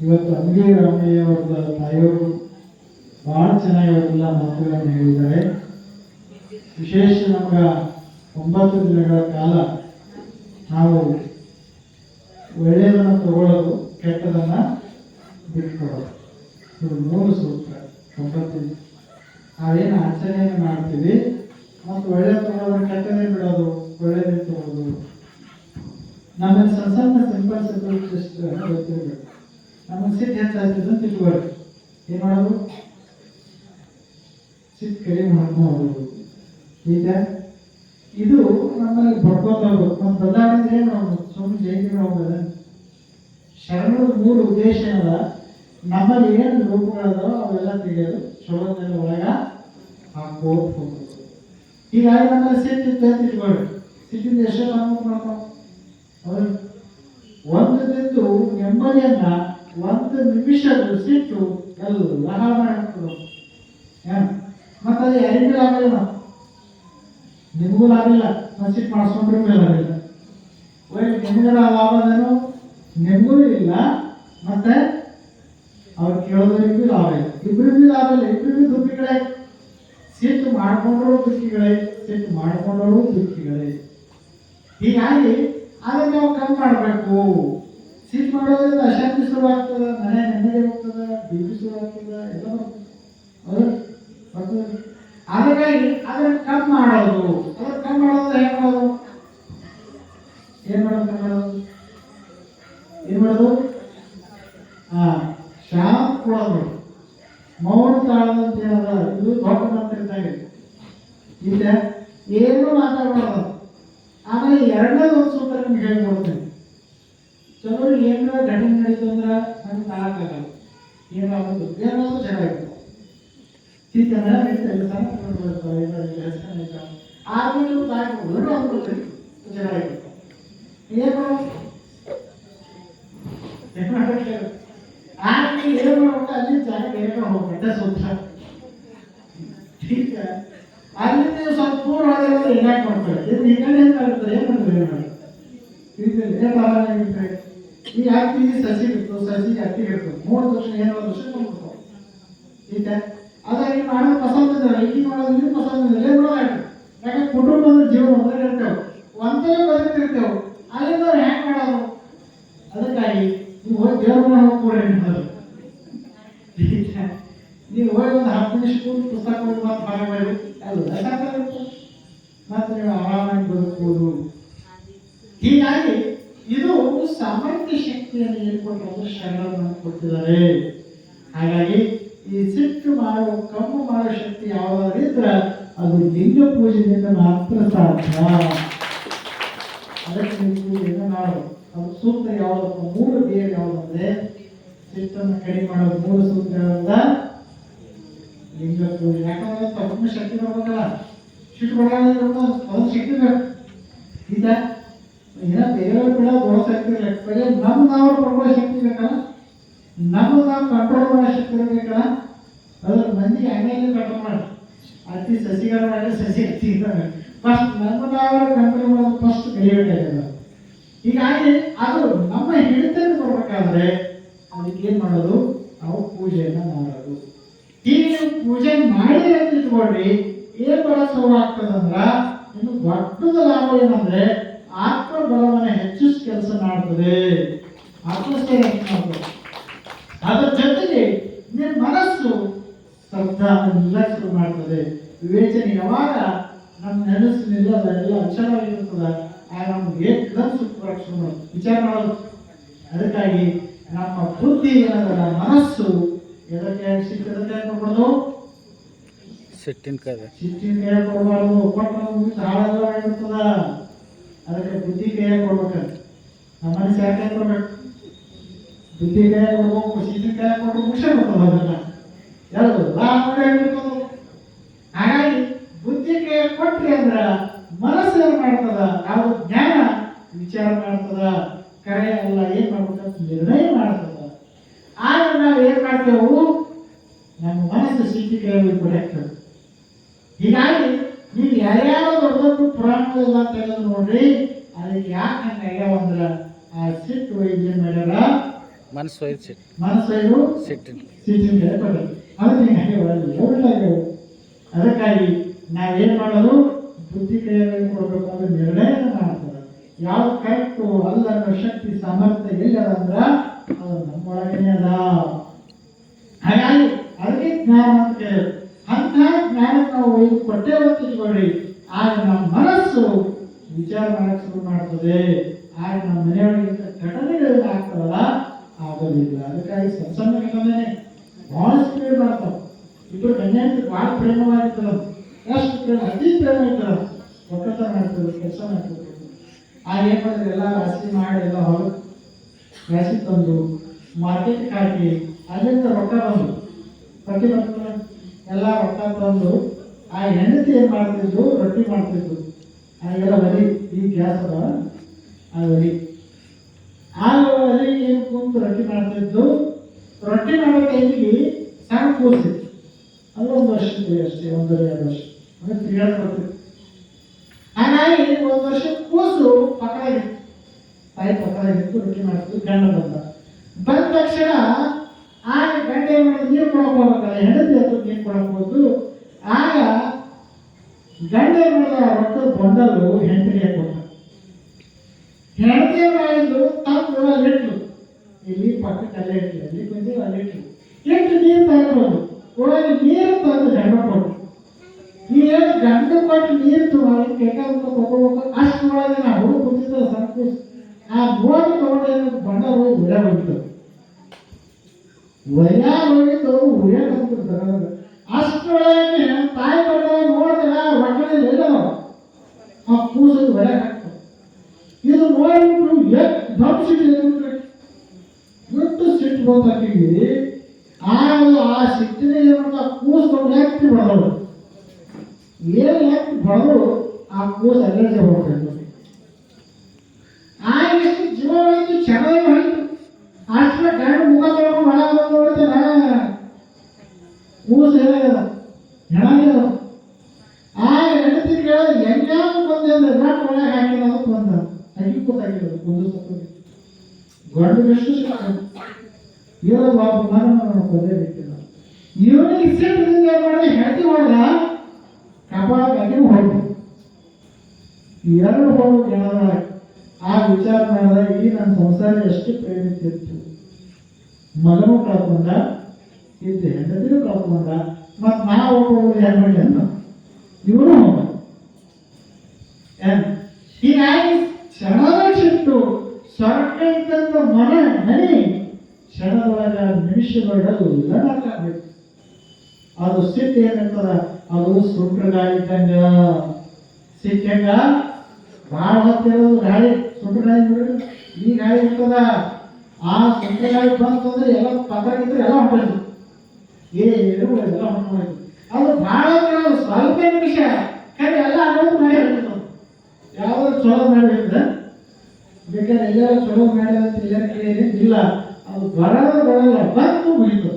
ಇವತ್ತು ಅಂಗಿ ರಾಮಯ್ಯ ಅವರ ತಾಯಿಯವರು ಬಹಳ ಚೆನ್ನಾಗಿ ಅವರೆಲ್ಲ ಮಾತುಗಳನ್ನು ಹೇಳಿದ್ದಾರೆ. ವಿಶೇಷ ನಮಗ ಒಂಬತ್ತು ದಿನಗಳ ಕಾಲ ನಾವು ಒಳ್ಳೆಯದನ್ನು ತಗೊಳ್ಳೋದು, ಕೆಟ್ಟದನ್ನ ಬಿಟ್ಕೊಡೋದು. ಇದು ಮೂರು ಸೂತ್ರ, ಒಂಬತ್ತು. ನಾವೇನು ಆಚರಣೆಯನ್ನು ಮಾಡ್ತೀವಿ? ಮತ್ತು ಒಳ್ಳೆ ತಗೊಳ್ಳೋದು ಕೆಟ್ಟದೇ ಬಿಡೋದು, ಒಳ್ಳೆಯದೇ ತಗೊಳ್ಳೋದು. ನಮ್ಮಲ್ಲಿ ಸಣ್ಣ ಸಣ್ಣ ಸಿಂಪಲ್ ಸಿಂಪಲ್ ಗೊತ್ತಿರಬೇಕು ನಮಗೆ ಸಿಟ್ಟು ಹೆಚ್ಚಾಗ್ತದೆ ಅಂತ ತಿಳ್ಕೊಳ್ಬೇಕು ಏನು ಮಾಡೋದು? ಸಿಟ್ಟು ಕಡಿಮೆ ಮಾಡ್ಕೊಂಡು ಈಗ ಇದು ನಮ್ಮಲ್ಲಿ ಬಡ್ಕೋತಾ ನಮ್ಮ ಬದಲಾವಣೆ ನಾವು ಸುಮ್ಮನೆ ಜೈಲಿಗೆ ಹೋಗೋದ ಶರಣದ ಮೂಲ ಉದ್ದೇಶ ಅದ ನಮ್ಮಲ್ಲಿ ಏನು ಲೋಪಗಳದಾವ ಅವೆಲ್ಲ ತೆಗೆಯೋದು ಚಲೋದೆಲ್ಲ ಒಳಗ ಹಾಕೋದು ಹೋಗ್ಬೇಕು ಹೀಗಾಗಿ ನಮ್ಮಲ್ಲಿ ಸಿಟ್ಟು ಇತ್ತು ಅಂತ ಇಟ್ಕೊಳ್ಳಿ ಸಿಟ್ಟಿಂದ ಎಷ್ಟೇ ನಾವು ಮಾಡ್ತಾವ ಹೌದು. ಒಂದು ಬಿದ್ದು ನೆಮ್ಮದಿಯನ್ನ ಒಂದು ನಿಮಿಷದ ಸಿಟ್ಟು ಎಲ್ಲ ಹಾಳು ಏನು? ಮತ್ತೆ ಅದು ಯಾರಿಗೂ ಆಗಲಿಲ್ಲ ನಿಮಗೂ ಆಗಿಲ್ಲ. ನಾನು ಸಿಟ್ಟು ಮಾಡಿಸ್ಕೊಂಡ್ರೂ ಲಾಭ ಇಲ್ಲ ಒಳ್ಳೆ ನಿಮಗೂ ಲಾಭದೇನು ನಿಮಗೂ ಇಲ್ಲ. ಮತ್ತೆ ಅವ್ರು ಕೇಳೋದರಿಗೂ ಲಾಭ ಇಲ್ಲ. ಇಬ್ಬರಿಗೂ ಲಾಭ ಇಲ್ಲ ಇಬ್ಬರಿಗೂ ದುಡ್ಡು ಸಿಟ್ಟು ಮಾಡ್ಕೊಂಡ್ರು ದುಃಖಿಗಳೇ, ಸಿಟ್ಟು ಮಾಡಿಕೊಂಡರೂ ದುಃಖಿಗಳೇ. ಹೀಗಾಗಿ ಅದನ್ನ ನಾವು ಕಮ್ಮಿ ಮಾಡಬೇಕು. ಸಿಟ್ಟು ಮಾಡೋದ್ರಿಂದ ಅಶಾಂತಿ ಶುರು ಆಗ್ತದೆ ಮನೆ ನೆಮ್ಮದಿ ಹೋಗ್ತದೆ ಬಿ ಶುರುವಾಗ್ತದೆ, ಎಲ್ಲ ಬರ್ತದೆ. ಅದಕ್ಕಾಗಿ ಅದನ್ನ ಕಮ್ಮಿ ಮಾಡೋದು. ಅದನ್ನ ಕಮ್ಮಿ ಮಾಡೋದು ಹೇಗೆ ಮಾಡೋದು? ಏನ್ ಮಾಡೋದು ಮಾಡೋದು? ಏನ್ ಮಾಡೋದು? ಹಾ ಶಾಂತ ಕೊಡೋದು. ಮೌನ ತಾಳದಂತ ಏನದ? ಇದು ದೊಡ್ಡ ಮಂತ್ರಿದ್ದಾಗ ಈಗ ಏನು ಮಾತಾಡಬಾರ್ದು ಆಮೇಲೆ ಎರಡನೇ ಒಂದು ಸೂತ್ರ ನಿಮ್ಗೆ ಹೇಳ್ಕೊಡ್ತೇನೆ ಚಲೋ ಏನಾರ ಘಟನೆ ನಡೀತು ಅಂದ್ರೆ ನಮ್ಗೆ ತಾಳಕ್ಕಾಗಲ್ಲ ಏನಾಗೋದು ಏನಾದ್ರು ಚೆನ್ನಾಗಿತ್ತು ಚೀತನ ನಡೀತಾರೆ ಸಣ್ಣ ಮಕ್ಕಳು ಬರ್ತಾವೆ, ಏನಾದ್ರು ಹೆಸ್ರು ನಡೀತಾವೆ. ಆದ್ಮೇಲೆ ನೀವು ತಾಯಿ ಮಕ್ಕಳು ಅಂದ್ಬಿಟ್ರಿ ಚೆನ್ನಾಗಿತ್ತು ಏನು ಏನ್ ಮಾಡ್ಬೇಕು? ಆಮೇಲೆ ಏನು ಮಾಡ್ಬೇಕು ಅಲ್ಲಿ ಜಾಗ ಬೇರೆ ಕಡೆ ಹೋಗ್ಬೇಕು ಸೂತ್ರ ठीक है ಅಲ್ಲಿ ಪೂರ್ವ ಹಿಂಗಾಗಿ ಮಾಡ್ತಾರೆ ಇದು ಹಿಂಗಾಗಿ ಅಂತ ಹೇಳ್ತಾರೆ ಏನಂದ್ರೆ ಹೇಳ್ತಾರೆ ಈ ಹತ್ತಿ ಸಸಿ ಬಿಟ್ಟು, ಸಸಿ ಹತ್ತಿ ಹಿಡ್ತು ಮೂರು ವರ್ಷ, ಏನೋ ವರ್ಷ ಕೊಡ್ಬೇಕು ಈಗ ಅದಾಗಿ ಮಾಡೋ ಪಸಂದ ಈಗ ಮಾಡೋದ್ರಿಂದ ಪಸಂದ ಇಲ್ಲೇ ನೋಡೋದಾಗ್ತದೆ ಯಾಕಂದ್ರೆ ಕುಟುಂಬದ ಜೀವನ ಒಂದೇ ಇರ್ತೇವೆ ಒಂದೇ ಬದುಕಿರ್ತೇವೆ ಅಲ್ಲಿಂದ ಅವ್ರು ಮಾಡೋದು? ಅದಕ್ಕಾಗಿ ನೀವು ಹೋಗಿ ದೇವ್ರ ಹೋಗಿ ಕೊಡ್ರಿ ನೀವು ಹೋಗಿ ಒಂದು ಹತ್ತು ನಿಮಿಷ ಕೂತು ಪುಸ್ತಕ ಓದಿ ಮತ್ತೆ ಭಾಗ ಮಾಡಿ ಮತ್ತೆ ನೀವು ಆರಾಮಾಗಿ ಬದುಕಬಹುದು ಹೀಗಾಗಿ ಇದು ಸಾಮರ್ಥ್ಯ ಶಕ್ತಿಯನ್ನು ಹೇಳ್ಕೊಟ್ಟು ಶರಣರನ್ನು ಕೊಟ್ಟಿದ್ದಾರೆ. ಹಾಗಾಗಿ ಈ ಸಿಟ್ಟು ಮಾಡುವ ಕಮ್ಮು ಮಾಡುವ ಶಕ್ತಿ ಯಾವಾಗ ಇದ್ರೆ ಅದು ಲಿಂಗ ಪೂಜೆಯಿಂದ ಮಾತ್ರ ಸಾಧ್ಯ. ಅದಕ್ಕೆ ನೀವು ಪೂಜೆಯನ್ನು ಅದು ಸೂತ್ರ ಯಾವುದಪ್ಪ? ಮೂರು ಬೇರೆ ಯಾವುದಂದ್ರೆ? ಸಿಟ್ಟನ್ನು ಕಡಿಮೆ ಮಾಡೋದು ಮೂರು ಸೂತ್ರಗಳಿಂದ ಲಿಂಗ ಪೂಜೆ ಯಾಕಂದ್ರೆ ತಮ್ಮ ಶಕ್ತಿ ಬರ್ಬೇಕಲ್ಲ ಶಿಟ್ಟು ಬರೋದು ಅದೊಂದು ಶಕ್ತಿ ಬೇಕು ಈಗ ಏನ ಬೇರೆಯವ್ರ ಕೂಡ ದೋಷ ಆಗ್ತಿರ್ಲಿಲ್ಲ ಬರೀ ನಮ್ಮ ನಾವು ಪಡ್ಕೊಳ್ಳೋ ಶಕ್ತಿ ಬೇಕಲ್ಲ ನಮ್ಮ ನಾವು ಕಂಟ್ರೋಲ್ ಮಾಡೋ ಶಕ್ತಿ ಇರಬೇಕಲ್ಲ ಅದ್ರ ಮಂದಿಗೆ ಹಂಗಾಗಿ ಕಂಟ್ರೋಲ್ ಮಾಡಿ ಅತಿ ಸಸಿಗಳ ಮಾಡಿ ಸಸಿ ಹತ್ತಿ ಫಸ್ಟ್ ನಮ್ಮ ನಾವು ಕಂಟ್ರೋಲ್ ಮಾಡೋದು ಫಸ್ಟ್ ಕಲಿಯಬೇಕಾಗಿಲ್ಲ ಹೀಗಾಗಿ ಅದು ನಮ್ಮ ಹಿಡಿತಕ್ಕೆ ಬರ್ಬೇಕಾದ್ರೆ ಅದಕ್ಕೆ ಏನು ಮಾಡೋದು? ನಾವು ಪೂಜೆಯನ್ನು ಮಾಡೋದು. ನೀವು ಪೂಜೆ ಮಾಡಿ ಅಂತ ಇಟ್ಕೊಳ್ರಿ ಏನ್ ಬಹಳ ಶುರು ಆಗ್ತದಂದ್ರ ಇನ್ನು ದೊಡ್ಡದ ಲಾಭ ಏನಂದ್ರೆ ಆತ್ಮ ಬಲವನ್ನ ಹೆಚ್ಚಿಸ್ ಕೆಲಸ ಮಾಡ್ತದೆ. ಮಾಡ್ತದೆ. ಅದ್ರ ಜೊತೆಗೆ ನಿಮ್ಮ ಮನಸ್ಸು ಶಬ್ದ ಶುರು ಮಾಡ್ತದೆ. ವಿವೇಚನೆ ಯಾವಾಗ ನಮ್ಮ ನೆನಸಿನಿಂದ ಅದೆಲ್ಲ ಅಕ್ಷರವಾಗಿರ್ತದ ಆ ನಮ್ಗೆ ವಿಚಾರ ಮಾಡೋದು. ಅದಕ್ಕಾಗಿ ನಮ್ಮ ಬುದ್ಧಿ ಏನದಲ್ಲ ಮನಸ್ಸು ಎದಕ್ಕೆ ಸಿಟ್ಟು ಎದಕ್ಕೆ ಕೊಡ್ಬಾರ್ದು ಸಿಟ್ಟಿನ ಕದೆ. ಸಿಟ್ಟಿನ ಕೈ ಕೊಡಬಾರ್ದು. ಮುಗಿದು ಹಾಳೆಲ್ಲ ಆಗಿರ್ತದ ಅದಕ್ಕೆ ಬುದ್ಧಿ ಕೈಯಾಗ ಕೊಡ್ಬೇಕು ನಮ್ಮ ಮನಸ್ಸು ಯಾಕೆ ಕೊಡ್ಬೇಕು. ಬುದ್ಧಿ ಕೈಯಾಗ ಕೊಡ್ಬೇಕು ಸಿಟ್ಟಿನ ಕೈಯಾಗ ಕೊಟ್ಟು ಮುಗಿಸೇ ಬರ್ತದ ಅದನ್ನ ಯಾವುದು? ಲಾಭ ಆಗಿರ್ತದ ಹಾಗಾಗಿ ಬುದ್ಧಿ ಕೈಯಾಗ ಕೊಟ್ರಿ ಅಂದ್ರ ಮನಸ್ಸು ಏನ್ ಮಾಡ್ತದ. ನಾವು ಜ್ಞಾನ ವಿಚಾರ ಮಾಡ್ತದ. ಕರೆ ಅಲ್ಲ ಏನ್ ಮಾಡ್ಬೇಕಂತ ನಿರ್ಣಯ ಮಾಡ್ತದ. ಆಗ ನಾವು ಏನು ಮಾಡ್ತೇವೆ? ನಮ್ಮ ಮನಸ್ಸು ಸಿಟ್ಟಿ ಕೈಯಲ್ಲಿ ಈಗ ಹೀಗಾಗಿ ನೀವು ಯಾರ್ಯಾರೋ ದೊಡ್ಡ ದೊಡ್ಡ ಅದಕ್ಕೆ ಯಾಕೆ ಹಂಗಾಗ್ಯಾವ ಅಂದ್ರ ಆ ಸಿಟ್ಟು ವೈದ್ಯ ಮಾಡ್ಯಾರ? ಮನಸ್ಸು ವೈದ್ಯ ಸಿಟ್ಟು. ಮನಸ್ಸು ಸಿಟ್ಟಿನ ಸೀಟಿನ ಕಡೆ ಕೊಡಿ. ಅದಕ್ಕೆ ಹಿಂಗೆ ಒಳ್ಳೆಯ ಅದಕ್ಕಾಗಿ ನಾವೇನ್ ಮಾಡೋದು? ಬುದ್ಧಿ ಕೈಯಲ್ಲಿ ಕೊಡಬೇಕು ಅಂದ್ರೆ ನಿರ್ಣಯ ಮಾಡ್ತಾರೆ ಯಾವ ಕರೆಕ್ಟು ಅಲ್ಲ ಶಕ್ತಿ ಸಾಮರ್ಥ್ಯ ಇಲ್ಲ ಅಂದ್ರ ಅದ ಹಾಗಾಗಿ ಅದಕ್ಕೆ ಜ್ಞಾನ ಅಂತ ಅಂತಹ ಅಂತ ನಾವು ನಾವು ಇದು ಕೊಟ್ಟೆ ಇಟ್ಕೊಳ್ಳಿ ಆಗ ನಮ್ಮ ಮನಸ್ಸು ವಿಚಾರ ಮಾಡಕ್ಕೆ ಶುರು ಮಾಡ್ತದೆ. ಆಗ ನಮ್ಮ ಮನೆಯೊಳಗಿಂತ ಘಟನೆಗಳು ಆಗ್ತದಲ್ಲ ಆಗೋದಿಲ್ಲ ಅದಕ್ಕಾಗಿ ಸಣ್ಣ ಘಟನೆ ಭಾಳ ಸ್ಪೀಡ್ ಮಾಡ್ತಾವ ಇಬ್ಬರು ಕನ್ಯಾಂತ ಭಾಳ ಪ್ರೇಮವಾಗಿರ್ತದ ಎಷ್ಟು ಪ್ರೇಮ, ಅತಿ ಪ್ರೇಮ ಇರ್ತದ ಒಕ್ಕಲ್ತನ ಮಾಡ್ತದೆ ಕೆಲಸ ಮಾಡ್ತದೆ ಆಗ ಏನ್ ಮಾಡಿದ್ರೆ? ಎಲ್ಲ ರಾಶಿ ಮಾಡಿ ಎಲ್ಲ ಹೊರಗೆ ರಾಶಿ ತಂದು ಮಾರ್ಕೆಟ್ ಹಾಕಿ ಅಲ್ಲಿಂದ ರೊಕ್ಕ ಬಂದು ರೊಟ್ಟಿ ಬರ್ತದೆ ಎಲ್ಲ ರೊಕ್ಕ ತಂದು, ಆ ಹೆಂಡತಿ ಏನು ಮಾಡ್ತಿದ್ದು ರೊಟ್ಟಿ ಮಾಡ್ತಿದ್ದು ಆಗೆಲ್ಲ ಒಲಿ, ಈ ಗ್ಯಾಸ್ ಅದ ಆ ಒಲಿ. ಆ ಒಲಿ ಏನ್ ಕುಂತು ರೊಟ್ಟಿ ಮಾಡ್ತಿದ್ದು ರೊಟ್ಟಿ ಮಾಡೋ ಟೈಮಿಗೆ ಸಣ್ಣ ಕೂಸಿತ್ತು ಅದು ಒಂದು ವರ್ಷಕ್ಕೆ ಅಷ್ಟೇ, ಒಂದೂವರೆ, ಎರಡು ವರ್ಷ. ಅಂದ್ರೆ ತಿರುಗಾಡ ಆ ನಾಯಿ ಒಂದು ವರ್ಷ ಕೂಸು ಪಕ್ಕದಾಗಿತ್ತು ತಾಯಿ ಪಕ್ಕದಾಗಿತ್ತು ರೊಟ್ಟಿ ಮಾಡ್ತಿದ್ದು, ಗಂಡ ಬಂದ. ಬಂದ ತಕ್ಷಣ ಆಗ ಗಂಡ ಏನ್ ಮಾಡಿದ ನೀರು ಕೊಡಕ್ ಹೋಗ್ಬೇಕಲ್ಲ ಹೆಂಡತಿ ಹತ್ರ ನೀರು ಕೊಡಕ್ ಹೋದ್ದು ಆಗ ಗಂಡ ಏನ್ ಮಾಡಿದ ರೊಕ್ಕದ ಬಂಡಲು ಹೆಂಡತಿಗೆ ಕೊಟ್ಟ. ಹೆಂಡತಿ ಮಾಡಿದ್ರು ತಂದು ಅಲ್ಲಿಟ್ಲು ಇಲ್ಲಿ ಪಕ್ಕಕ್ಕೆ ಇಟ್ಲು, ಅಲ್ಲಿ ಬಂದು ಅಲ್ಲಿಟ್ಲು ಇಟ್ಟು ನೀರು ತಗೊಂಡು ಒಳಗೆ ನೀರು ತಂದು ಗಂಡ ಕೊಟ್ಟು ಏನು ಗಂಡ ಕೊಟ್ಟು ನೀರು ಕೆಟ್ಟ ತಗೋಬೇಕು ಅಷ್ಟು ಒಳಗೆ ನಾವು ಹುಡುಗ ಕೂತಿದ್ದ ಸಣ್ಣ ಆ ನೋಡಿ ಒಯ್ಯ ಹೋಗಿದ್ದು ಉಳ್ಯ ಬಂದ್ಬಿಡ್ತಾರೆ ಅಷ್ಟರೊಳಗೆ ತಾಯಿ ಬಂದ ನೋಡಿದ್ರೆ ಒಟ್ಟಲ್ಲಿ ಇಲ್ಲ ಆ ಕೂಸು ಹೊರ ಹಾಕ್ತಾರೆ ಇದು ನೋಡಿಬಿಟ್ಟು ಎಷ್ಟು ದೊಡ್ಡ ಸಿಟ್ಟು ಎಷ್ಟು ಸಿಟ್ಟು ಬಂದಾಕಿವಿ ಆ ಆ ಸಿಟ್ಟಿನ ಏನು ಕೂಸ್ಕೊಂಡು ಯಾಕೆ ಬಡದಳು ಏನು ಯಾಕೆ ಬಡದು ಆ ಕೂಸು ಅಲ್ಲೇ ಹೋಗ್ತಾರೆ ಆ ಕೂಸು ಏನಾಗ್ಯದ ಹೆಣಾಗ್ಯದ ಆ ಹೆಂಡತಿ ಕೇಳಿದ ಹೆಂಗ್ಯಾವ ಬಂದೆ ಅಂದ್ರೆ ಒಳಗೆ ಹಾಕಿದ ಅದಕ್ಕೆ ಬಂದ. ಅಗಿ ಕೂತಾಗಿರೋದು ಒಂದು ಸತ್ತು ಗಂಡು ಎಷ್ಟು ಇವರು ಬಾಬು ನಾನು ಕೊಂದೇ ಬಿಟ್ಟಿಲ್ಲ. ಇವನಿಗೆ ಸಿಟ್ಟಿನಿಂದ ಏನ್ ಮಾಡಿದೆ ಹೆಂಡತಿ ಎರಡು ಹೋಗಿ ಜನರ ಆ ವಿಚಾರ ಮಾಡಿದ ಈ ನನ್ನ ಸಂಸಾರ ಎಷ್ಟು ಪ್ರೇರಿತಿತ್ತು ಮಗನೂ ಕಳ್ಕೊಂಡ ಇದ್ದ ಅಂತ ಕಳ್ಕೊಂಡ ಮತ್ತು ನಾ ನಾವು ಏನ್ ಮಾಡಿ ಅಂತ. ಇವನು ಹೋಗ ಹೀಗಾಗಿ ಕ್ಷಣದ ಸಿಟ್ಟು ಸ್ವರ್ಗ ಇದ್ದಂತ ಮನ, ಮನೆ. ಕ್ಷಣದೊಳಗ ನಿಮಿಷದೊಳಗೆ ಇಲ್ಲದಾಗಬೇಕು ಅದು ಸ್ಥಿತಿ ಏನಿರ್ತದ ಅದು ಸುಂಟ್ರ ಗಾಳಿ ಇದ್ದಂಗ ಸಿಕ್ಕಂಗ ಭಾಳ ಹೊತ್ತಿರೋದು ಗಾಳಿ. ಸುಂಟ್ರ ಗಾಳಿ ಈ ಗಾಳಿ ಇರ್ತದ. ಆ ಸುಂಟ್ರ ಗಾಳಿ ಬಂತು ಅಂದ್ರೆ ಎಲ್ಲ ಇದ್ರೆ ಎಲ್ಲ ಹೊಂಟೋಯ್ತು. ಏನು ಎಲ್ಲ ಹೊಂಟೋಯ್ತು ಅದು ಭಾಳ ಸ್ವಲ್ಪ ನಿಮಿಷ ಕರೆ ಎಲ್ಲ ಅನ್ನೋದು ಮಾಡಿ ಯಾವ್ದು ಚಲೋ ಬೇಕಾದ್ರೆ ಎಲ್ಲಾರ ಚಲೋ ಮಾಡ್ಯಾರ ಅಂತ ಎಲ್ಲಾರ ಇಲ್ಲ. ಅದು ಬರೋದು ಬರಲ್ಲ. ಬಂದು ಮುಗಿತು.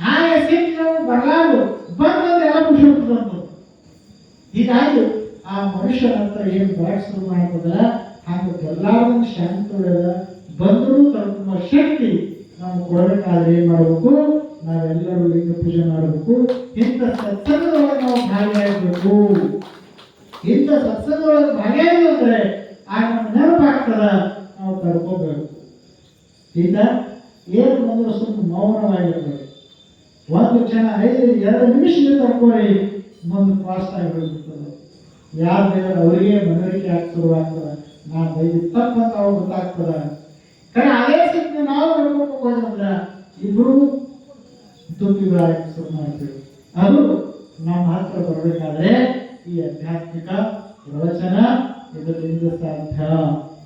ಹಾಗೆ ಸಿಟ್ಟು ಬರಲಾರು ಎಲ್ಲ ಖುಷಿ ಹೋಗ್ತದಂತ ಹೀಗಾಗಿ ಆ ಮನುಷ್ಯನಂತ ಏನು ಶುರು ಮಾಡ್ತದ ಹಾಗೆ ಎಲ್ಲಾರನ್ನ ಶಾಂತ ಬಂದರೂ ತಮ್ಮ ಶಕ್ತಿ ನಾವು ಕೊಡಬೇಕಾದ್ರೆ ಏನು ಮಾಡಬೇಕು? ನಾವೆಲ್ಲರೂ ಲಿಂಗ ಪೂಜೆ ಮಾಡಬೇಕು. ಇಂಥ ಸತ್ಸಂಗದೊಳಗೆ ನಾವು ಭಾಗಿಯಾಗಬೇಕು ಇಂಥ ಸತ್ಸಂಗದೊಳಗೆ ಭಾಗಿಯಾಗಿದ್ರೆ ಆಗ ನಮ್ಗೆ ನೆನಪಾಗ್ತದ ನಾವು ತಡ್ಕೋಬೇಕು. ಈಗ ಏನು ಬಂದರೂ ಸುಮ್ಮನೆ ಮೌನವಾಗಿರ್ಬೇಕು. ಒಂದು ಕ್ಷಣ ಐದು, ಎರಡು ನಿಮಿಷದಿಂದ ತಡ್ಕೋರಿ ಒಂದು ಫಾಸ್ಟ್ ಆಗಿ ಹೋಗ್ಬಿಡ್ತದೆ ಯಾರು ದೇವರು ಅವರಿಗೆ ಮನವರಿಕೆ ಆಗಿ ಅಂತ ನಾನು ದೈವ ತಪ್ಪಂತ ಅವ್ರು ಗೊತ್ತಾಗ್ತದ? ಕಡೆ ಅದೇ ಸತ್ಯ ನಾವು ನೋಡ್ಕೊಂಡು ಅಂದ್ರೆ ಇಬ್ರು ದುಃಖಿಗಳಾಗಿ ಶುರು ಮಾಡ್ತೀವಿ ಅದು ನಮ್ಮ ಹತ್ರ ಬರಬೇಕಾದ್ರೆ ಈ ಆಧ್ಯಾತ್ಮಿಕ ಪ್ರವಚನ ಇದರಿಂದ ಸಾಧ್ಯ.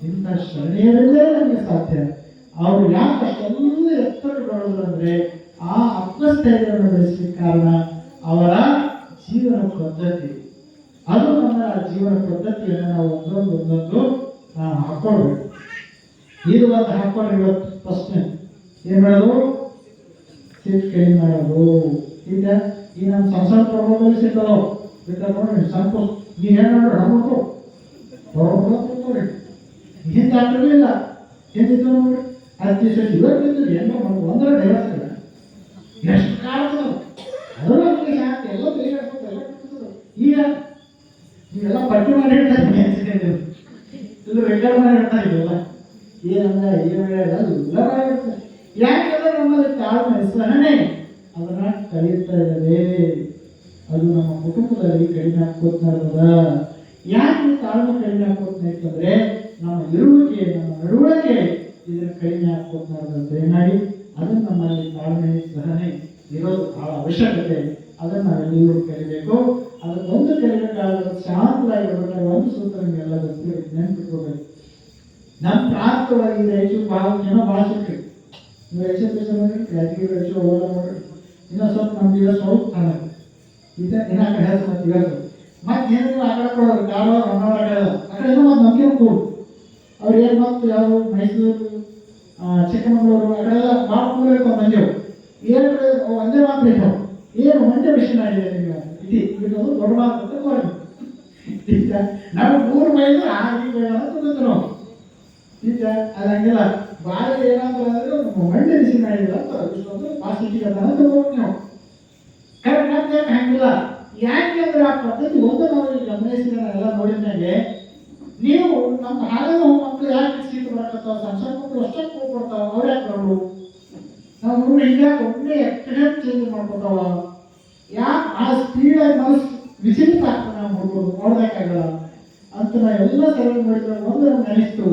ಇಂಥ ಶರಣೆಯರಿಂದಲೇ ನಮಗೆ ಸಾಧ್ಯ. ಅವರು ಯಾಕೆ ಅಷ್ಟೊಂದು ಎತ್ತರ ಬೆಳೆದ್ರು ಅಂದ್ರೆ ಆ ಆತ್ಮಸ್ಥೈರ್ಯವನ್ನು ಬೆಳೆಸಲಿಕ್ಕೆ ಕಾರಣ ಅವರ ಜೀವನ ಪದ್ಧತಿ. ಅದು ನಮ್ಮ ಜೀವನ ಪದ್ಧತಿಯನ್ನು ನಾವು ಒಂದೊಂದು ಒಂದೊಂದು ಹಾಕೊಳ್ಬೇಕು. ಇದು ಒಂದು ಹಾಕೊಂಡ್ರೆ ಇವತ್ತು ಪ್ರಶ್ನೆ. ಏನು ಮಾಡೋದು ಕಡಿಮೆ ಮಾಡೋದು ಈಗ ಈ ನಮ್ಮ ಸಂಸಾರ ಪ್ರಭಾವದಲ್ಲಿ ಸಿಗ್ತದೋ ಬೇಕಾದ್ರೆ ನೀ ಏನ್ ನೋಡ್ರಿ ಹಣ್ಣು ನೋಡ್ರಿ ಹಿಂದೆ ಆಗಿರಲಿಲ್ಲ ಹಿಂದಿದ್ದು ನೋಡ್ರಿ ಹತ್ತು ದಿವಸ ಇವತ್ತಿದ್ದು ಏನೋ ಒಂದು ಒಂದರ ಡೈವರ್ಸ್ ಇಲ್ಲ ಎಷ್ಟು ಕಾಡ್ತದ ಅದರ ಬಗ್ಗೆ ಶಾಂತಿ ಎಲ್ಲ ಎಲ್ಲ ಬಿಡ್ತದೆ. ಈಗ ನೀವೆಲ್ಲ ಪಟ್ಟಿ ಮಾಡಿ ಹೇಳ್ತಾರೆ ಇದು ರೆಕಾರ್ಡ್ ಮಾಡಿ ಇಲ್ಲ ಏನಂದ ಏನು ಹೇಳ ಎಲ್ಲ ಮಾಡಿರ್ತಾರೆ ಯಾಕೆಂದ್ರೆ ನಮ್ಮಲ್ಲಿ ತಾಳ್ಮೆ ಸಹನೆ ಅದನ್ನ ಕಲಿಯುತ್ತಾ ಇದ್ದಾರೆ ಅದು ನಮ್ಮ ಕುಟುಂಬದಲ್ಲಿ ಕಡಿಮೆ ಇರ್ತದ ಯಾಕೆ ತಾಳ್ಮೆ ಕಡಿಮೆ ಹಾಕೋತಾ ಇತ್ತಂದ್ರೆ ನಮ್ಮ ಇರುವಿಕೆ, ನಮ್ಮ ನಡವಳಿಕೆ ಇದನ್ನ ಕಡಿಮೆ ಹಾಕೋತಾ ಇರೋದಂತ ಏನಾಗಿ? ಅದನ್ನ ನಮ್ಮಲ್ಲಿ ತಾಳ್ಮೆ, ಸಹನೆ ಇರೋದು ಬಹಳ ಅವಶ್ಯಕತೆ. ಅದನ್ನ ನಾವೆಲ್ಲರೂ ಕಲಿಬೇಕು. ಅದನ್ನ ಒಂದು ಕಲಿಬೇಕಾದ್ರೆ ಶಾಂತವಾಗಿರ್ಬೇಕಾದ್ರೆ ಒಂದು ಸೂತ್ರ ಗೊತ್ತು ನೆನ್ಪಿಟ್ಕೋಬೇಕು. ನಮ್ಮ ಪ್ರಾಪ್ತವಾಗಿದೆ ಹೆಚ್ಚು ಭಾಳ ಜನ ಭಾಳ ಸಿಕ್ರಿ ನೀವು ಹೆಚ್ಚು ನೋಡ್ರಿ ಯಾದಗಿರಿ ರೈತರು ಹೋಗೋಲ್ಲ ನೋಡ್ರಿ ಇನ್ನೂ ಸ್ವಲ್ಪ ದಿವಸ ಸ್ವಲ್ಪ ಕಾಣ ಇದ ಏನಾಗ ಹೇಳ್ತಾರೆ ಇವತ್ತು ಮತ್ತೆ ಏನಿಲ್ಲ ಆ ಕಡೆ ಕೊಡೋರು? ಕಾರವಾರ ಹೊನ್ನಾವರ. ಆ ಕಡೆ ಏನೋ ಒಂದು ನಂಬಿಕೆ ಕೊಡು? ಅವ್ರು ಏನು ಮತ್ತು ಯಾರು? ಮೈಸೂರು ಚಿಕ್ಕಮಗಳೂರು ಆ ಕಡೆ ಎಲ್ಲ ಭಾಳ ಕೂಲ್ ಇರ್ತಾವೆ ಮಂಜು ಏನು ಒಂದೇ ಮಾತು ಇರ್ತಾವೆ ಏನು ಒಂದೇ ವಿಷಯ ಆಗಿದೆ ನಿಮಗೆ? ಇದು ದೊಡ್ಡ ಮಾತು ಅಂತ ಕೋರಿ ಈಗ ನಾವು ಮೂರು ಮೈಲು ಆಗಿ ಅಂತ ನಾವು ಈಗ ಅದು ಹಂಗಿಲ್ಲ. ಬಾಯಿ ಏನಂತ ಅಂದ್ರೆ ಮಂಡ್ಯ ಮಿಷನ್ ಆಗಿಲ್ಲ ಅಂತ, ಇಷ್ಟೊಂದು ಪಾಸಿಟಿವ್ ಅಂತ ತಗೋಬೇಕು ನಾವು. ಕರೆಕ್ಟ್ ಅಂತ ಹಂಗಿಲ್ಲ. ಯಾಕೆ ಅಂದ್ರೆ ಆ ಪದ್ಧತಿ ಒಂದು ನಾವು ಈಗ ಗಮನಿಸಿದ ಎಲ್ಲ ನೋಡಿದ್ಮೇಲೆ ನೀವು ನಮ್ಮ ಹಾಲಿನ ಮಕ್ಕಳು ಯಾಕೆ ಸೀಟ್ ಬರಕತ್ತಾವ ಸಣ್ಣ ಮಕ್ಕಳು ಅಷ್ಟಕ್ಕೆ ಹೋಗ್ಬಿಡ್ತಾವ ಅವ್ರು ಯಾಕೆ ಬರಲು ನಾವು ಹುಡುಗರು ಹಿಂಗ್ಯಾಕೆ ಒಮ್ಮೆ ಎಕ್ಸ್ಪೀರಿಯನ್ಸ್ ಚೇಂಜ್ ಮಾಡ್ಕೊತಾವ ಯಾಕೆ ಆ ಸ್ಪೀಡಾಗಿ ಮನಸ್ಸು ವಿಚಲಿತ ಆಗ್ತದೆ ನಾವು ಹುಡುಗರು ನೋಡ್ಬೇಕಾಗಲ್ಲ ಅಂತ ನಾ ಎಲ್ಲ ಸರ್ವೆ ಮಾಡಿದ್ರೆ ಒಂದು ನಮ್ಗೆ ಅನಿಸ್ತು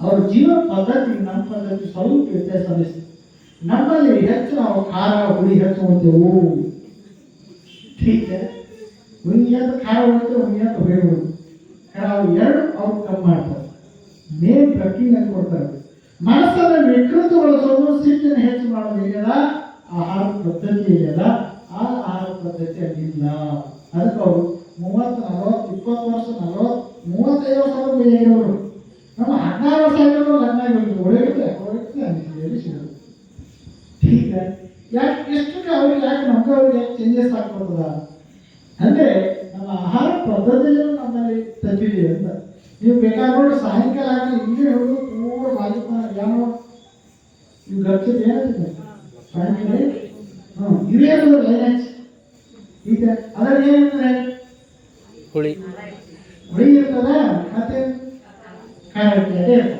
ಅವ್ರ ಜೀವನ ಪದ್ಧತಿ, ನಮ್ಮ ಪದ್ಧತಿ ಸ್ವಲ್ಪ ವ್ಯತ್ಯಾಸ ಅನಿಸ್ತು ನಮ್ಮಲ್ಲಿ ಹೆಚ್ಚು ನಾವು ಖಾರ, ಹುಳಿ ಹೆಚ್ಚು ಹೋಗ್ತೇವು ठीक है ಹುಳಿ ಅಂತ ಖಾರ ಹೊಡಿತು ಹುಳಿ ಅಂತ ಹುಳಿ ಹೊಡಿತು ಖಾರ ಅವು ಎರಡು ಅವ್ರು ಕಮ್ಮಿ ಮಾಡ್ತಾರೆ ಮೇನ್ ಟ್ರಕ್ಕಿಂಗ್ ಅಂತ ಕೊಡ್ತಾರೆ ಮನಸ್ಸನ್ನು ವಿಕೃತಗೊಳಿಸೋದು ಸಿಟ್ಟನ್ನು ಹೆಚ್ಚು ಮಾಡೋದು ಇದೆಯಲ್ಲ ಆಹಾರ ಪದ್ಧತಿ ಇದೆಯಲ್ಲ ಆ ಆಹಾರ ಪದ್ಧತಿ ಅಲ್ಲಿಲ್ಲ ಅದಕ್ಕೆ ಅವರು ಮೂವತ್ತು ನಲವತ್ತು ಇಪ್ಪತ್ತು ವರ್ಷ ನಲವತ್ತು ಮೂವತ್ತೈದು ವರ್ಷ ಆಗಿರೋರು ನಮ್ಮ ಹದಿನಾರು ವರ್ಷ ಆಗಿರೋರು ಲಗ್ನ ಆಗಿರೋದು ಒಳಗಿರುತ್ತೆ ಒಳಗಿರುತ್ತೆ ಅನಿಸಿದೆ ಸಿಗೋದು ठीक है ಯಾಕೆ ಎಷ್ಟು ಅವ್ರಿಗೆ ಯಾಕೆ ನಮ್ಗೆ ಅವ್ರಿಗೆ ಯಾಕೆ ಚೇಂಜಸ್ ಆಗ್ಬೋದ ಅಂದ್ರೆ ನಮ್ಮ ಆಹಾರ ಪದ್ಧತಿಯನ್ನು ನಮ್ಮಲ್ಲಿ ತಪ್ಪಿದೆ ಅಂತ. ನೀವು ಬೇಕಾದ್ರೆ ಸಾಯಂಕಾಲ ಆಗಲಿ ಇಲ್ಲಿ ಹೋಗಿ ಪೂರ ಬಾಜು ಏನೋ ನೀವು ಗಚ್ಚದ ಏನಿದೆ ಸಾಯಂಕಾಲ ಹ್ಞೂ ಇವೇನು ಲೈನ್ ಈಗ ಅದ್ರಲ್ಲಿ ಏನಿರ್ತದೆ? ಹುಳಿ. ಹುಳಿ ಇರ್ತದ? ಮತ್ತೆ ಖಾರ ಅದೇ ಇರ್ತದೆ.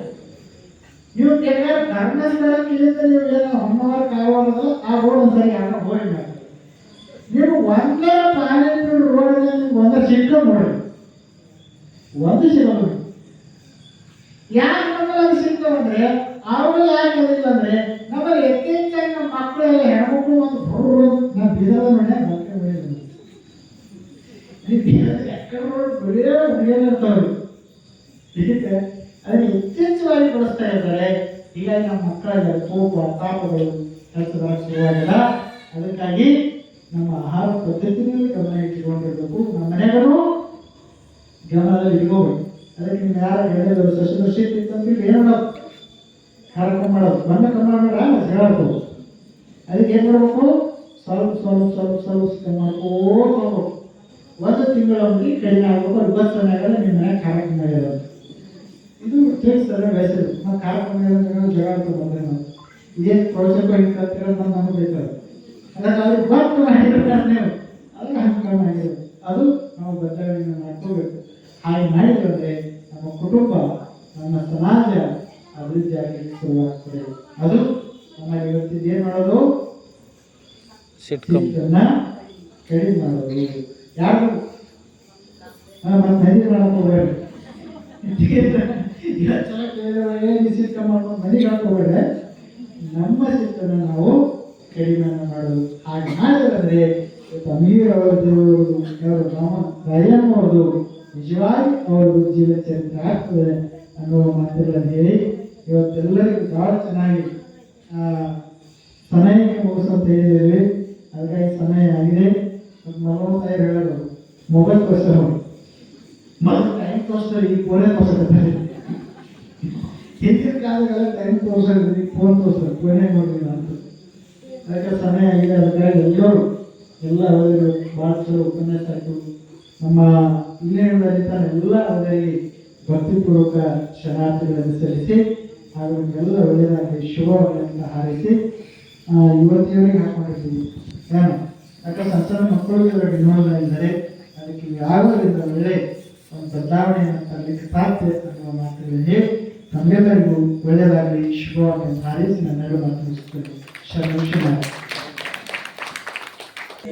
ನೀವು ಬೇಕಾದ್ರೆ ಧರ್ಮಸ್ಥಳಕ್ಕೆ ಇಲ್ಲಿಂದ ನೀವು ಏನೋ ಹೊನ್ನವಾರ ಕಾವಾಡೋದು ಆ ರೋಡ್ ಒಂದ್ಸರಿ ಯಾರೋ ಹೋಗಿ ಮಾಡಿ ನೀವು ಒಂದೇ ಪಾಯಿಂಟ್ ರೋಡಲ್ಲಿ ನಿಮ್ಗೆ ಒಂದೇ ಸಿಕ್ಕ ನೋಡಿ. ಒಂದು ಸಿಗೋದು ಯಾಕೆ ನಮ್ಮಲ್ಲಿ ಅದು ಸಿಗ್ತಾವಂದ್ರೆ ಅವರು ಯಾಕೆ ಅದಿಲ್ಲ ಅಂದ್ರೆ, ನಮ್ಮಲ್ಲಿ ಯಥೇಚ್ಛಾಗಿ ನಮ್ಮ ಮಕ್ಕಳೆಲ್ಲ ಹೆಣ್ಮಕ್ಳು ಒಂದು ಬರೋ ನಮ್ಮ ಬಿದ್ದ ಮನೆ ಮಕ್ಕಳ ಬೆಳೆಯೋದು ಬೆಳೆಯೋ ಬೆಳೆಯೋರ್ತಾವ್ರು ಇದಕ್ಕೆ ಅದನ್ನು ಯಥೇಚ್ಛವಾಗಿ ಬಳಸ್ತಾ ಇದ್ದಾರೆ ಹೀಗಾಗಿ ನಮ್ಮ ಮಕ್ಕಳಿಗೆ ಕೋಪ ತಾಪಗಳು ಕೆಲಸದಾಗ ಶುರುವಾಗಿಲ್ಲ ಅದಕ್ಕಾಗಿ ನಮ್ಮ ಆಹಾರ ಪದ್ಧತಿನಲ್ಲಿ ಗಮನ ಇಟ್ಟುಕೊಂಡಿರ್ಬೇಕು. ನಮ್ಮ ಮನೆಗಳು ಗಮನದಲ್ಲಿ ಇಟ್ಕೋಬೇಕು ಅದಕ್ಕೆ ನೀವು ಯಾರ ಹೇಳಿದ್ರು ಸಸ್ಯದರ್ಶಿ ಇತ್ತಂದ್ರೆ ಏನು ಮಾಡೋದು ಕಾರ್ಯಕ್ರಮ ಮಾಡೋದು. ಬಂದ ಕಮ್ಮಿ ಬೇಡ ಹೇಳಬೇಕು ಅದಕ್ಕೆ ಏನು ಮಾಡಬೇಕು? ಸ್ವಲ್ಪ ಸ್ವಲ್ಪ ಸ್ವಲ್ಪ ಸ್ವಲ್ಪ ಮಾಡ್ಕೋತ ಹೋಗ್ಬೇಕು ಒಂದು ತಿಂಗಳವರೆಗೆ ಕಡಿಮೆ ಆಗ್ಬೇಕು. ಬಸ್ ಸಮಯದಲ್ಲಿ ನಿಮ್ಮ ಮನೆ ಕಾರ್ಯಕ್ರಮ ಮಾಡಿರೋದು ಇದು ತಿಳಿಸ್ತಾರೆ ವಯಸ್ಸು ನಾವು ಕಾರ್ಯಕ್ರಮ ಜಗಳ ಆಡ್ತಾ ಬಂದ್ರೆ ನಾವು. ಇದೇನು ಪ್ರೋಜೆಕ್ಟ್ ಹಿಂಗೆ ನಮ್ಮ ನಮಗೆ ಬೇಕಾದ್ರೆ ಅದಕ್ಕೆ ಅದು ಗೊತ್ತು ಮಾಡಿರ್ತಾರೆ ನೀವು ಅದಕ್ಕೆ ಹಂಗೆ ಮಾಡಿರೋದು ಅದು ನಾವು ಬದಲಾವಣೆಯನ್ನು ಮಾಡ್ಕೋಬೇಕು. ಹಾಗೆ ಮಾಡಿದ್ರೆ ನಮ್ಮ ಕುಟುಂಬ ನಮ್ಮ ಸಮಾಜ ಅಭಿವೃದ್ಧಿಯಾಗಿ ಶುರುವಾಗ್ತದೆ. ಅದು ನಮ್ಮಲ್ಲಿ ಇವತ್ತಿದ್ದು ಏನು ಮಾಡೋದು? ಇದನ್ನ ಕಡಿಮೆ ಮಾಡೋದು. ಯಾರು? ಮತ್ತೆ ಮನೆ ಮಾಡಕ್ ಹೋಗ್ಬೇಡಿ ಜನ ಕೇಳಿದ್ರೆ ಏನು ಸಿಕ್ಕ ಮಾಡ್ಕೊಂಡು ನಮ್ಮ ಸಿಕ್ಕನ್ನು ನಾವು ಕಡಿಮೆಯನ್ನು ಮಾಡೋದು ಹಾಗೆ ಮಾಡಿದ್ರೆ ಅಮೀರ್ ಅವರದ್ದು ಯಾರು ರಾಮ ರಯಮ್ ಅವ್ರದ್ದು ನಿಜವಾಗಿ ಅವ್ರದ್ದು ಜೀವನ ಚರಿತ್ರೆ. ಆಗ್ತದೆ ಅನ್ನುವ ಮಾತುಗಳನ್ನು ಹೇಳಿ ಇವತ್ತೆಲ್ಲರಿಗೂ ಭಾಳ ಚೆನ್ನಾಗಿ ಸಮಯಕ್ಕೆ ಮುಗಿಸಂತ ಹೇಳಿದ್ದೇವೆ ಅದಕ್ಕಾಗಿ ಸಮಯ ಆಗಿದೆ ನಲವತ್ತೈದು ಹೇಳೋದು ಮೊಬೈಲ್ ತೋರಿಸೋರು ಮತ್ತು ಟೈಮ್ ತೋರಿಸ್ತಾರೆ ಈಗ ಫೋನೇ ತೋರಿಸ್ತಾರೆ ಹಿಂದಿನ ಕಾಲಗಳ ಟೈಮ್ ತೋರಿಸಿದ್ರಿ ಫೋನ್ ತೋರಿಸ್ತಾರೆ ಫೋನೇ ನೋಡಿಲ್ಲ ಅಂತ. ಅದಕ್ಕೆ ಸಮಯ ಆಗಿದೆ ಅದಕ್ಕಾಗಿ ಎಲ್ಲರೂ, ಎಲ್ಲ ಅವರು ಭಾಳ ಉಪನ್ಯಾಸಕರು, ನಮ್ಮ ಇಂಗ್ಲೆಂಡ್ನಲ್ಲಿ ತಾನೆ ಎಲ್ಲ ಅವರಿಗೆ ಭಕ್ತಿಪೂರ್ವಕ ಶರಣಾರ್ಥಿಗಳನ್ನು ಸಲ್ಲಿಸಿ ಹಾಗೂ ನಿಮಗೆಲ್ಲ ಒಳ್ಳೆಯದಾಗಿ ಶುಭವಾಗಲಿ ಹಾರೈಸಿ ಯುವತಿಯವರಿಗೆ ಹಾಕೊಂಡಿದ್ದೀವಿ. ಏನು ಯಾಕಂದ್ರೆ ಸಣ್ಣ ಸಣ್ಣ ಮಕ್ಕಳು ಇವರಿಗೆ ನೋಡ್ತಾ ಇದ್ದಾರೆ. ಅದಕ್ಕೆ ಯಾವುದರಿಂದ ಒಳ್ಳೆ ಒಂದು ಬದಲಾವಣೆಯನ್ನು ತರಲಿಕ್ಕೆ ಸಾಧ್ಯ ಅನ್ನುವ ಮಾತುಗಳಲ್ಲಿ ನಮ್ಮೆಲ್ಲರಿಗೂ ಒಳ್ಳೆಯದಾಗಲಿ ಅಂತ ಹಾರೈಸಿ ನನ್ನೆರಡು ಮಾತು